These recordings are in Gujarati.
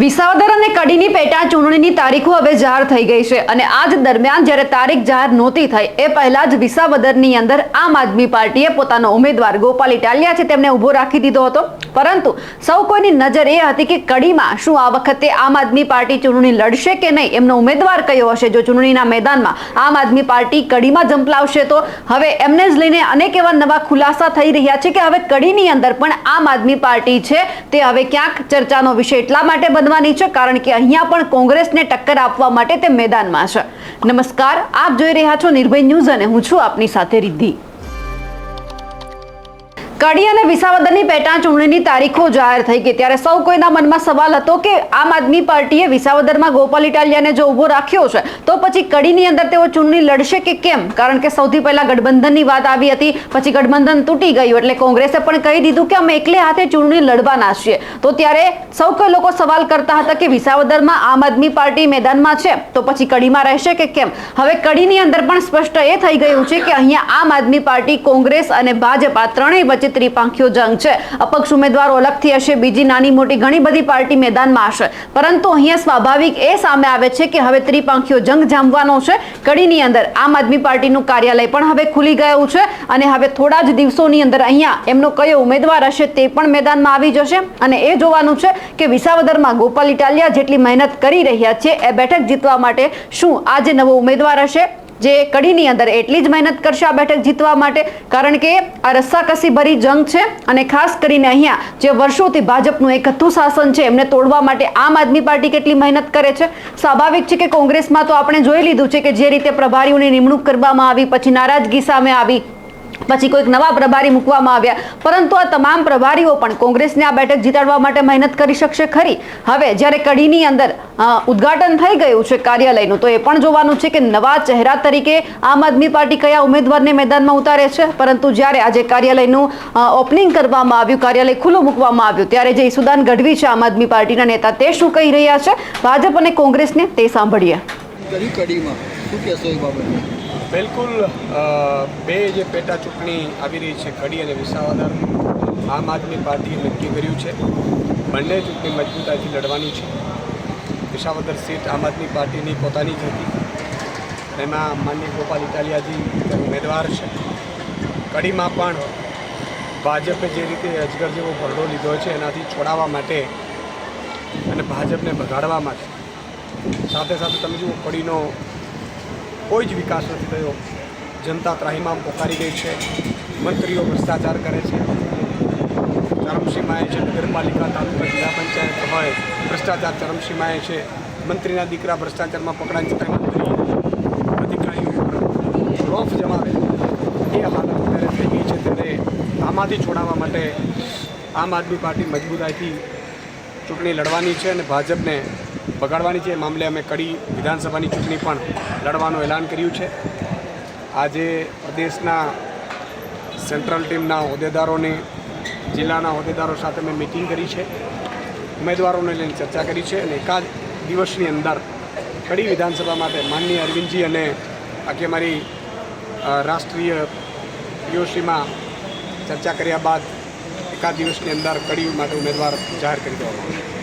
વિસાવદર અને કડીની પેટા ચૂંટણીની તારીખો હવે જાહેર થઈ ગઈ છે અને આજ દરમિયાન જ્યારે તારીખ જાહેર નહોતી થઈ, એ પહેલા જ વિસાવદરની અંદર આમ આદમી પાર્ટીએ પોતાનો ઉમેદવાર ગોપાલ ઇટાલિયા છે તેમને ઊભો રાખી દીધો હતો. પરંતુ સૌ કોઈની નજર એ હતી કે કડીમાં શું આ વખતે આમ આદમી પાર્ટી ચૂંટણી લડશે કે નહીં, એમનો ઉમેદવાર કયો હશે જો ચૂંટણીના મેદાનમાં આમ આદમી પાર્ટી કડીમાં ઝંપલાવશે તો? હવે એમને જ લઈને અનેક એવા નવા ખુલાસા થઈ રહ્યા છે કે હવે કડીની અંદર પણ આમ આદમી પાર્ટી છે, તે હવે ક્યાંક ચર્ચાનો વિષય એટલા માટે બનવાની છે, કારણ કે અહીંયા પણ કોંગ્રેસને ટક્કર આપવા માટે તે મેદાનમાં છે. નમસ્કાર, આપ જોઈ રહ્યા છો નિર્ભય ન્યૂઝ અને હું છું આપની સાથે રિદ્ધિ. કડી અને વિસાવદરની પેટા ચૂંટણીની તારીખો જાહેર થઈ ગઈ. ત્યારે સૌ કોઈના મનમાં સવાલ હતો કે આમ આદમી પાર્ટીએ વિસાવદરમાં ગોપાલ ઇટાલિયાને જો ઊભો રાખ્યો છે, તો પછી કડીની અંદર તેઓ ચૂંટણી લડશે કે કેમ? કારણ કે સૌથી પહેલા ગઠબંધનની વાત આવી હતી, પછી ગઠબંધન તૂટી ગયું, એટલે કોંગ્રેસે પણ કહી દીધું કે અમે એકલે હાથે ચૂંટણી લડવાના છીએ. તો ત્યારે સૌ કોઈ લોકો સવાલ કરતા હતા કે વિસાવદરમાં આમ આદમી પાર્ટી મેદાનમાં છે, તો પછી કડીમાં રહેશે કે કેમ? હવે કડીની અંદર પણ સ્પષ્ટ એ થઈ ગયું છે કે અહીંયા આમ આદમી પાર્ટી કોંગ્રેસ અને ભાજપ આ ત્રણેય વચ્ચે ત્રિપાંખીયો જંગ છે. અપક્ષ ઉમેદવારો અલગથી હશે, બીજી નાની મોટી ઘણી બધી પાર્ટી મેદાનમાં હશે. પરંતુ અહીંયા સ્વાભાવિક એ સામે આવે છે કે હવે ત્રિપાંખીયો જંગ જામવાનો છે. કડીની અંદર આમ આદમી પાર્ટીનું કાર્યાલય પણ હવે ખુલી ગયું છે અને હવે થોડા જ દિવસોની અંદર અહીંયા એમનો કયો ઉમેદવાર હશે તે પણ મેદાનમાં આવી જશે. અને એ જોવાનું છે કે વિસાવદરમાં ગોપાલ ઇટાલિયા જેટલી મહેનત કરી રહ્યા છે, એ બેઠક જીતવા માટે શું આજે નવો ઉમેદવાર હશે? જે કડીની અંદર એટલી જ મહેનત કરશે આ બેઠક જીતવા માટે, કારણ કે આ રસ્સાકસી ભરી જંગ છે અને ખાસ કરીને અહીંયા જે વર્ષોથી ભાજપનું એક હતું શાસન છે, એમને તોડવા માટે આમ આદમી પાર્ટી કેટલી મહેનત કરે છે. સ્વાભાવિક છે કે કોંગ્રેસમાં તો આપણે જોઈ લીધું છે કે જે રીતે પ્રભારીઓની નિમણૂક કરવામાં આવી, પછી નારાજગી સામે આવી પછી કોઈક નવા પ્રભારી મૂકવામાં આવ્યા. પરંતુ આ તમામ પ્રભારીઓ પણ કોંગ્રેસને આ બેઠક જીતાડવા માટે મહેનત કરી શકશે ખરી? હવે જ્યારે કડીની અંદર ઉદઘાટન થઈ ગયું છે કાર્યાલયનું, તો એ પણ જોવાનું છે કે નવા ચહેરા તરીકે આમ આદમી પાર્ટી કયા ઉમેદવારને મેદાનમાં ઉતારે છે? પરંતુ જ્યારે આજે કાર્યાલયનું ઓપનિંગ કરવામાં આવ્યું, કાર્યાલય ખુલ્લું મૂકવામાં આવ્યું, ત્યારે જે ઈસુદાન ગઢવી છે આમ આદમી પાર્ટીના નેતા, તે શું કહી રહ્યા છે? ભાજપ અને કોંગ્રેસને તે સાંભળીએ. કડીમાં? શું કહેશો એ બાબતે? બિલકુલ બે જે પેટા ચૂંટણી આવી રહી છે કડી અને વિસાવદર, આમ આદમી પાર્ટીએ નક્કી કર્યું છે. બંને ચૂંટણી મજબૂતાઈથી લડવાની છે. વિસાવદર સીટ આમ આદમી પાર્ટીની પોતાની જ હતી. એમાં માનનીય ગોપાલ ઇટાલિયાજી ઉમેદવાર છે. કડીમાં પણ ભાજપે જે રીતે અજગર જેવો ભરડો લીધો છે, એનાથી છોડાવવા માટે અને ભાજપને ભગાડવા માટે. સાથે સાથે તમે જુઓ, કડીનો કોઈ જ વિકાસ નથી થયો. જનતા ત્રાહીમામ પોકારી ગઈ છે. મંત્રીઓ ભ્રષ્ટાચાર કરે છે. ચરમસીમાએ છે નગરપાલિકા, તાલુકા, જિલ્લા પંચાયત હોય, ભ્રષ્ટાચાર ચરમસીમાએ છે. મંત્રીના દીકરા ભ્રષ્ટાચારમાં પકડાઈ જતા મંત્રી અધિકારીઓ રોફ જમાવે. એ હાલત અત્યારે થઈ ગઈ છે ત્યારે આમાંથી છોડાવવા માટે આમ આદમી પાર્ટી મજબૂતાઈથી ચૂંટણી લડવાની છે અને ભાજપને બગાડવાની છે. મામલે અમે કડી વિધાનસભાની ચૂંટણી પણ લડવાનું એલાન કર્યું છે. આજે પ્રદેશના સેન્ટ્રલ ટીમના હોદ્દેદારોની, જિલ્લાના હોદ્દેદારો સાથે મેં મિટિંગ કરી છે. ઉમેદવારોને લઈને ચર્ચા કરી છે અને એકાદ દિવસની અંદર કડી વિધાનસભા માટે માનનીય અરવિંદજી અને આખી અમારી રાષ્ટ્રીય પીઓસીમાં ચર્ચા કર્યા બાદ એકાદ દિવસની અંદર કડી માટે ઉમેદવાર જાહેર કરી દેવામાં આવશે.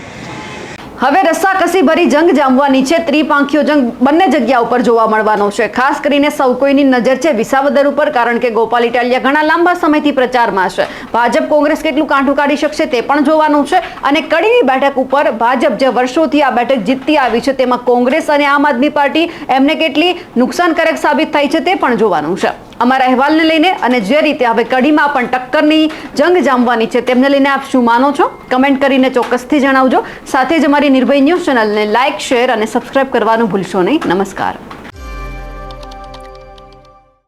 હવે રસ્સાકસી ભરી જંગ જામવાની છે. ત્રિપાંખીઓ જંગ બંને જગ્યા ઉપર જોવા મળવાનો છે. ખાસ કરીને સૌ કોઈની નજર છે વિસાવદર ઉપર, કારણ કે ગોપાલ ઇટાલિયા ઘણા લાંબા સમયથી પ્રચારમાં છે. ભાજપ કોંગ્રેસ કેટલું કાંઠું કાઢી શકશે તે પણ જોવાનું છે અને કડીની બેઠક ઉપર ભાજપ જે વર્ષોથી આ બેઠક જીતતી આવી છે તેમાં કોંગ્રેસ અને આમ આદમી પાર્ટી એમને કેટલી નુકસાનકારક સાબિત થાય છે તે પણ જોવાનું છે. અમારા અહેવાલને લઈને અને જે રીતે હવે કડીમાં પણ ટક્કરની જંગ જામવાની છે, તેમને લઈને આપ શું માનો છો? કમેન્ટ કરીને ચોક્કસથી જણાવજો. સાથે જ અમારી નિર્ભય ન્યૂઝ ચેનલને લાઇક, શેર અને સબસ્ક્રાઇબ કરવાનું ભૂલશો નહીં. નમસ્કાર.